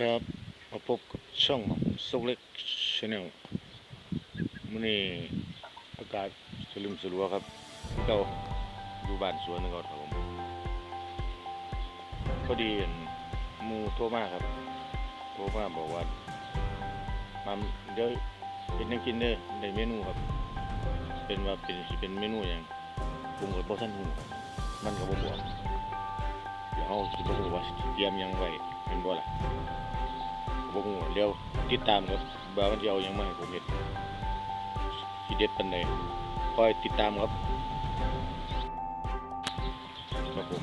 ครับมาพบกับช่องสุกเล็กชาแนลมื่อนี้อากาศสลืมสลัวครับเก่าอยู่บ้านสวนนึงก่อนครับผมพอดีเห็นมูโทรมาครับโทรมาบอกว่ามาเดี๋ยวเป็นยังกินเด้อได้เมนูครับ เป็นว่าเป็นสิเป็นเมนูอย่างปรุงกับบ่ทันหูครับมันก็บ่บอกเดี๋ยวเฮาสิบ่รู้ว่าเตรียมยังไว้เป็นบ่ล่ะ บ่ฮู้เดี๋ยวติดตามครับว่ามันสิเอาหยังมาให้ผมเฮ็ดสิเด็ดปานใดคอยติดตามครับครับผม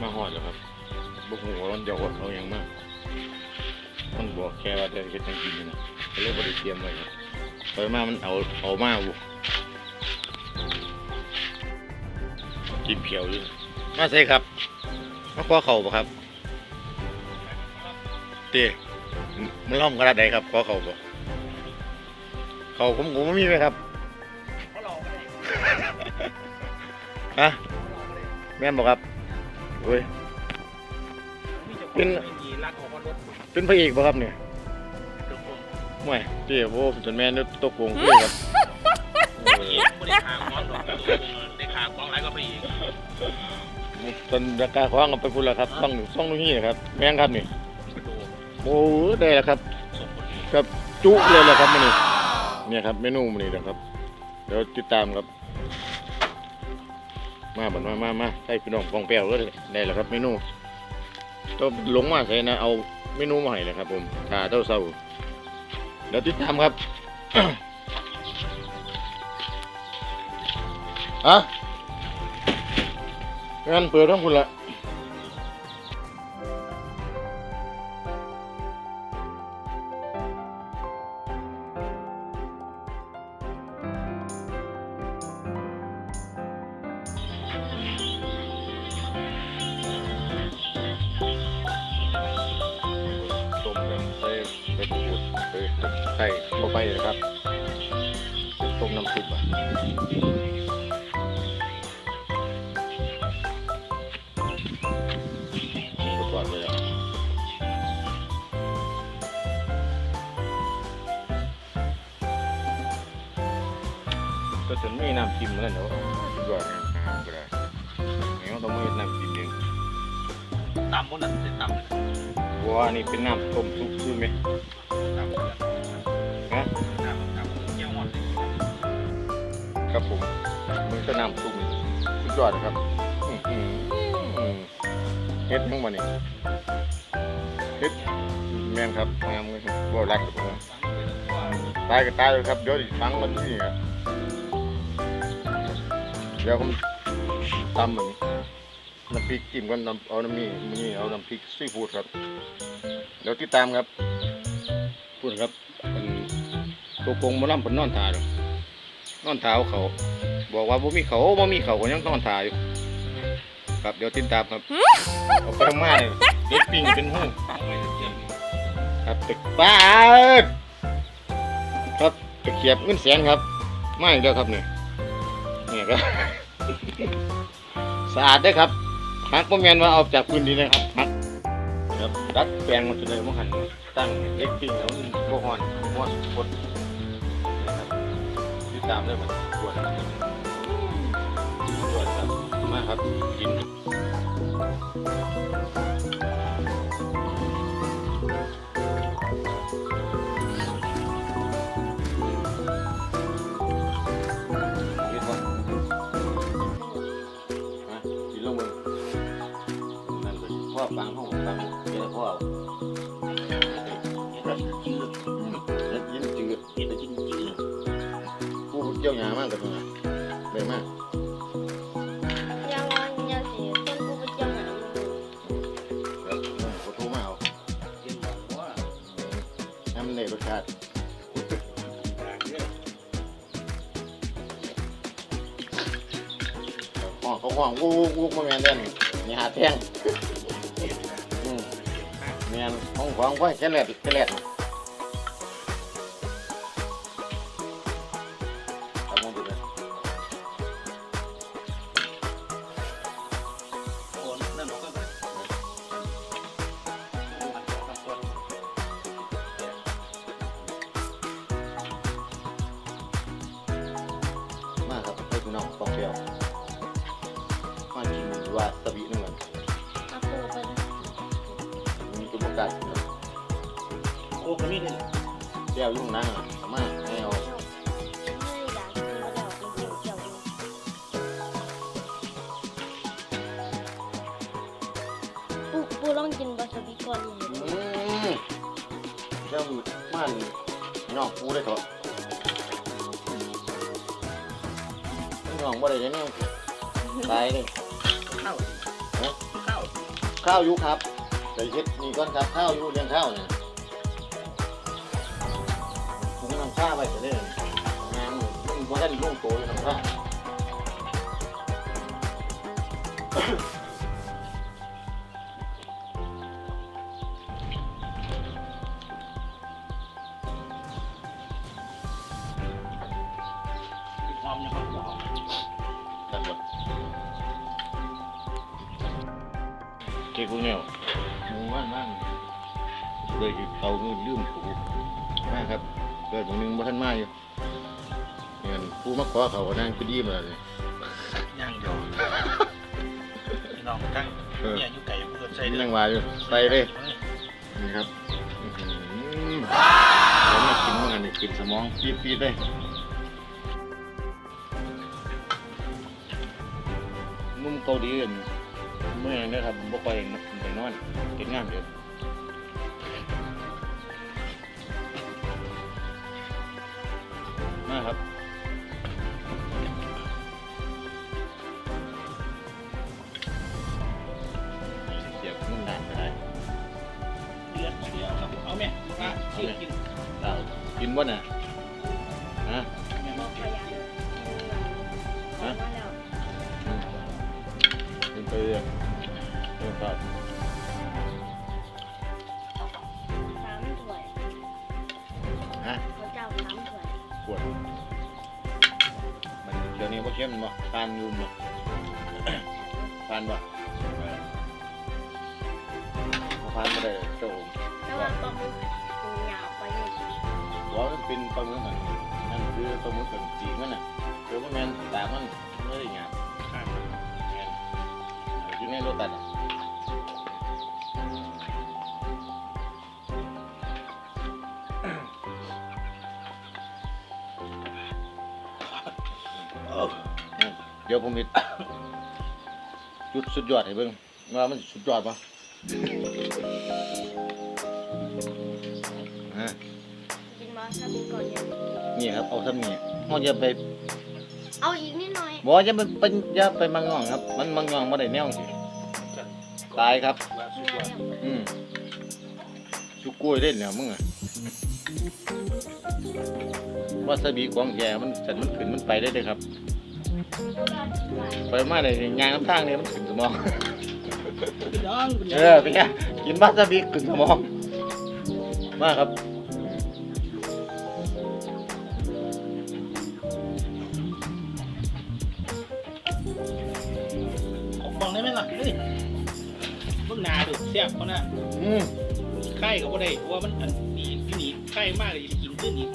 มาฮอดแล้วครับบ่ฮู้ว่ามันจะเอาเอาหยังมามันบอกแค่ว่าจะเฮ็ดจังซี่นะก็เลยบ่ได้เตรียมไว้ครับไปมามันเอาเอามาบ่กินเขียวอยู่มาใส่ครับมาขอเข้าบ่ครับ ต้มันล่อมกระดาษใดครับขอเขาบ่เขาผมผมไม่มีไหมครับฮะแม่นบอกครับเว้ยเป็นมีรักของรถเป็นพระเอกบ่ครับเนี่ยทุกคนไม่เต้โว้จนแม่นตกวงเลยครับโอ้ยไม่ได้ขางร้อนหรอกได้ขางกองไรก็ไปอีกตอนราคาคว้างกันไปพุ่นแล้วครับต้องซ่องตรงนี้นะครับ แม่งครับนี่ดู โอ้ได้แล้วครับ ครับจุเลยแหละครับมื้อนี้เนี่ยครับเมนูมื้อนี้นะครับเดี๋ยวติดตามครับ มาบัดมามามาให้พี่น้องฟองแป้วเลยได้แล้วครับเมนูต้องลงมาใส่นะเอาเมนูมาให้เลยครับ ผมทาเต้าเศร้าเดี๋ยวติดตามครับอะงั้นเปิดท้องคุณละ ไปเลยครับต้มน้ำซุปอะก็ทอดไปแล้วก็จะมีน้ำจิ้มเหมือนกันเดี๋ยวสุดยอดนะหาก็ได้ไม่ต้องมีน้ำจิ้มเองต่ำหมดนั่นเป็นต่ำเลยว่านี่เป็นน้ำต้มซุปคือไหมต่ำ เลยฮะต่ำต่ำเกี่ยวหมดเลยครับผมมันก็นำซุปนี่สุดยอดนะครับอื้อหืออื้อเฮ็ดทั้งวันนี่เฮ็ดแม่นครับงามเลยบ่รักกับผมตายก็ตายเลยครับเดี๋ยวอีกฟังมันนี่ครับเดี๋ยวผมตำมันน้ำพริกจิ้มกันน้ำเอาน้ำมีนี่เอาน้ำพริกซีฟู้ดครับเดี๋ยวติดตามครับพูดครับ ตัวโกงมาล่ำเป็นนอนตาดอกนอนเท้าเขา บอกว่าบ่มีเขาบ่มีเขาก็ยังนอนตาอยู่ครับเดี๋ยวติดตามครับเอาไปทำมาเลยเด็ดปิ้งเป็นหูครับตึกป้าดครับตะเขียบเงินแสนครับไม่เดียวครับเนี่ยเนี่ยครับสะอาดได้อครับหักบ่แม่นว่าเอาจากพื้นดินนะครับหักครับดัดแปลงมันจะได้บ่หันตั้งเล็กปิ้งแล้วมันบ่ฮ้อนฮ้อนกดนะครับ ตามได้บ่ควรควรครับมาครับกินกินบ่มากินลงมือนั่นเลยพ่อฟัง รสชาติห้องเขาห้องวูกวูกมาแมนเด่นนี่หาแท่งอืมแมนของของไว้แค่แหลดแค่แหลด แก้วมากินวาซาบินึงมันมาโคไปนะมีตัวประกาศโอ้ก็มีเลยแก้วยุ่งนั่งอะเอามาให้เอาไม่อยากกินแล้วเดี๋ยวกินเกี่ยวเกี่ยวอยู่ปูปูลองกินวาซาบิก่อนเลยอืมแก้วมันย่องปูได้เถอะ ย่องบ่ได้เนี่ยตายเลยข้าวฮะข้าวข้าวอยุครับเดี๋ยวเช็ดนี่ก่อนครับข้าวอยุเลี้ยงข้าวเนี่ยผมน้ำชาไปจะได้งานมันบ่ได้ลงโตอยู่น้ำชามี กูมาขอเขาก็นั่งก็ดีมาเลยย่างเดียวพี่น้องทั้งเนี่ยอยู่ไก่เพื่อนใส่นั่งวาอยู่ไปเลยนี่ครับอื้อหือแล้วมากินมันกันนี่กินสมองปีดๆเลยนุ่มเกาหลีกันเมื่อนี้ครับบ่ค่อยไปนอนกินงามเดียวมาครับ ฮะเขาเจ้าสามถ้วยปวดมันเดี๋ยวนี้บ่เข้มบ่ทานอยู่บ่ทานบ่บ่ทานบ่ได้โตแต่ว่าปลาหมึกมันยาวไปนิดว่ามันเป็นปลาหมึกมันนั่นคือปลาหมึกกันจีมันน่ะเดี๋ยวมันแม่นตากมันไม่ได้หยาบครับแม่นอยู่ในโลตัสอะ เดี๋ยวผมเห็นจุดสุดยอดให้เบิ่งว่ามันสุดยอดปะอ่ากินวาซาบิก่อนเนี่ยนี่ครับเอาทำนี่เราอย่าไปเอาอีกนิดหน่อยบอกอย่าไปเป็นอย่าไปมังงองครับ มันมังงองบ่ได้แนวสิตายครับว่าสุดยอดอืมสุกล้วยเล่นแล้วมึงอะ วาซาบิของแกมันสันมันขึ้นมันไปได้เลยครับไปมาได้ยางน้ำทางเนี่ยมันขึ้นสมองพี่น้องคุณเออเป็นไงกินวาซาบิขึ้นสมอง มาครับฟังได้ไหมล่ะเฮ้ยพวกนาดูเสียบเขานะอืมไข่ก็บ่ได้เพราะว่ามันอันนี้ที่นี่ไข่มากเลยจะกิน ขึ้นอีก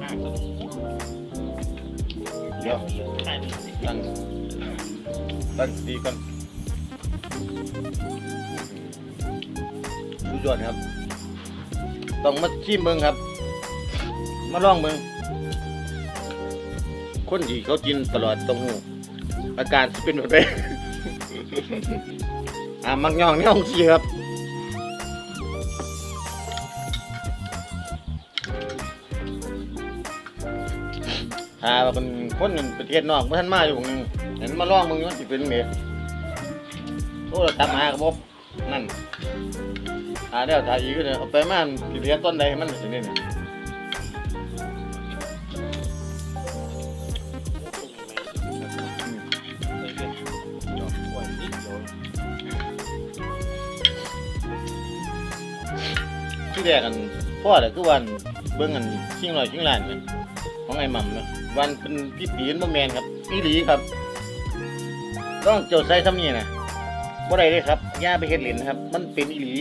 ห่ากันเดี๋ยวไข่มันตั้งตั้งดีก่อนสุดยอดครับ ต้องมาชิมเบิ่งครับ มาลองเบิ่งคนที่เขากินตลอดต้องหูอาการสิเป็นแบบไหนอ่ามักย่องเนี่ยองสิครับ ถ้าว่าเป็นคนประเทศนอกเมื่อท่านมาอยู่ผมเห็นมาล่องมึงว่าสิเป็นไงโอ้ตับมาครับผมนั่นหาเดี๋ยวถ่ายอีกเนี่ยเอาไปมาสิเรียต้นใดมันสิเนี่ยที่แรกกันพ่อแต่คือวันเบิ่งกันชิงลอยชิงลานเนี่ยของไอ้หม่ำเนี่ย วันเป็นพี่ปีนบ่แมนครับพี่หลีครับต้องโจทย์ใส่ทำนี่นะบ่ได้เลยครับย่าไปเฮ็ดเหรียญนะครับ มันเป็นอีหลี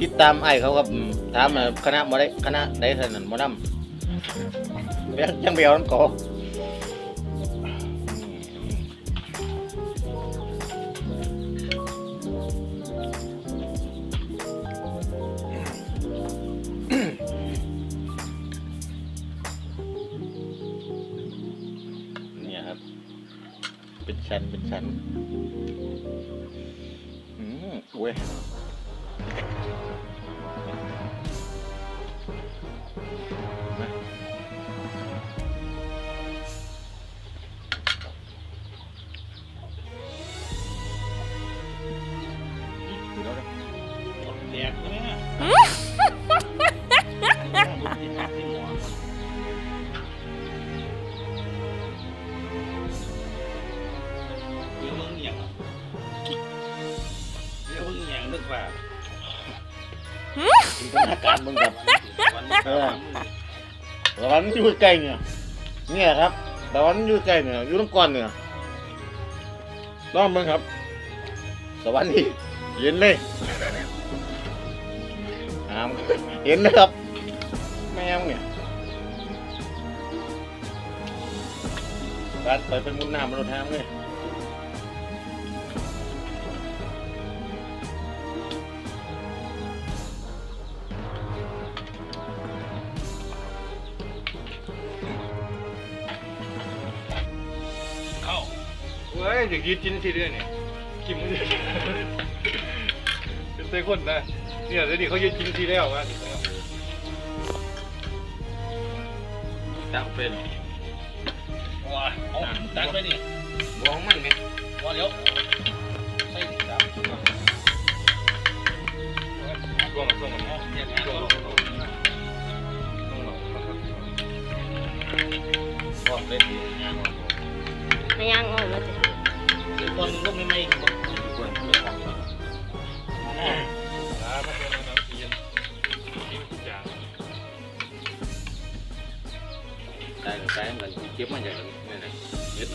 ติดตามไอ้เขาครับอืมถามว่าคณะบ่ได้คณะใดเท่านั้นบ่นำยังยังไปเอาน้ำกอก ฉันอืมเว้ย ว่าจินตนาการมึงกับวันนี้เออตะวันอยู่ใกล้เนี่ย เนี่ยครับตะวันอยู่ใกล้เนี่ยอยู่ตรงก้อนเนี่ยน้องมึงครับ สวรรค์นี่เย็นเลยอามเห็นนะครับแมวเนี่ยกัดไปเป็นมุนน้ำมันรถทางเลย อย่างยืดกินทีเดียวเนี่ยกินไม่ได้เป็นเต้คนนะเนี่ยเดี๋ยวนี้เขายืดกินทีแล้ววะตั้งเป็นว้าเอาตักไปนี่บองมันไงว่าเดี๋ยวใส่สามช่วงช่วงมันเนี่ยนะช่วงบอกเล่นดีงานไม่ยังออกมาสิเดี๋ยวตอนลูกไม่ไม่ควรน้ำมันเป็นน้ำเย็นกินทุกอย่างใช่ใช่เหมือนเก็บมาจากนี่นะเฮ็ด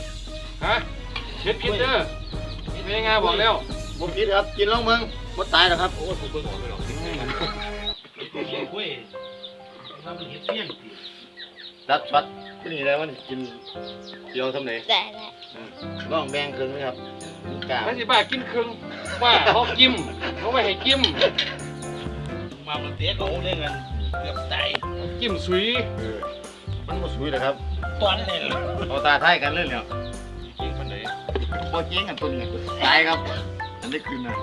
ฮะเฮ็ดพิษเด้อไม่ง่ายบอกแล้วผมคิดครับกินแล้วมึงหมดตายแล้วครับโอ้ยผมเบิ่งออกไปหรอกคุยทำเป็นเห็ดเปี้ยงรับช็อตที่นี่แล้วมันกินเดียวทำไหนแต่แหละ ลองแบ่งครึ่งนะครับกล้าไม่สิบ้ากินครึ่งว่าเขากิมเขาไม่ให้กิมมามันเตะเขาเล่นกันเกือบตายกิมสุยเออมันบ่สวยเลยครับตอนนี้เลยเอาตาท้ายกันเลยเนี่ยกินปันไหนพอเจ๊งกันตัวนี้ตายครับ อันนี้คืนนะ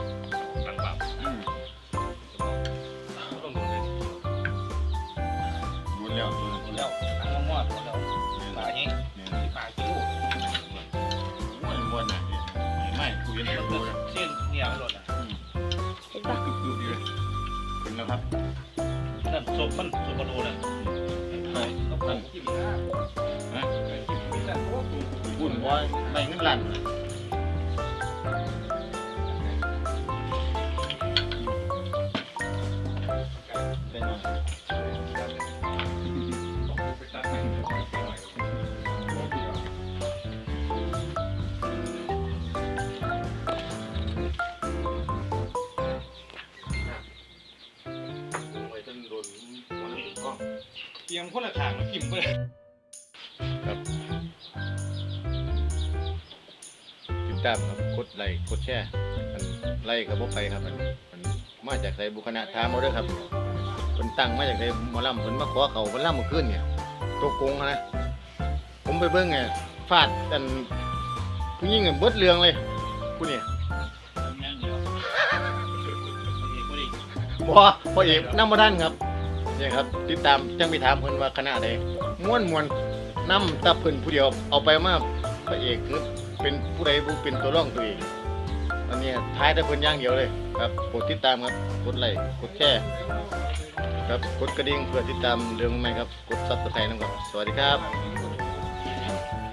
นแล้วครับนั่นศพมันศพกระโดดอะต้องตั้งกิมนะฮะกิมมีแต่โอ้โหบุญว่าไม่เงินลั่น เตรียมคนละทางมากิมไปเลยครับติดตามครับกดไลค์กดแชร์อันไลค์กับพวกใครครับอันอันมาจากไสบุคณะทามเอาเด้อครับคนตั้งมาจากไสหมอลำเพิ่นมาขอเขาเพิ่นลำเมื่อคืนเนี่ยตัวโกงนะผมไปเบิ่งไงฟาดอันผู้หญิงเนี่ยเบิดเรื่องเลยผู้นี่ยังเดียวเอกพอดีบ่พ่อเอกนำบ่ทันครับ เนี่ยครับ ติดตามจังไปถามเพิ่นว่าคณะใดม่วนมวนนำตะเพิ่นผู้เดียวเอาไปมาพระเอกคือเป็นผู้ใดผู้เป็นตัวร่องตัวเองอันนี้ท้ายแต่เพิ่นอย่างเดียวเลยครับกดติดตามครับกดไลค์กดแชร์ครับกดกระดิ่งเพื่อติดตามเรื่องใหม่ครับกดซับสไครต์นะครับสวัสดีครับ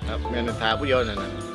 ครับแม่นทาผู้เดียวนั่นนะ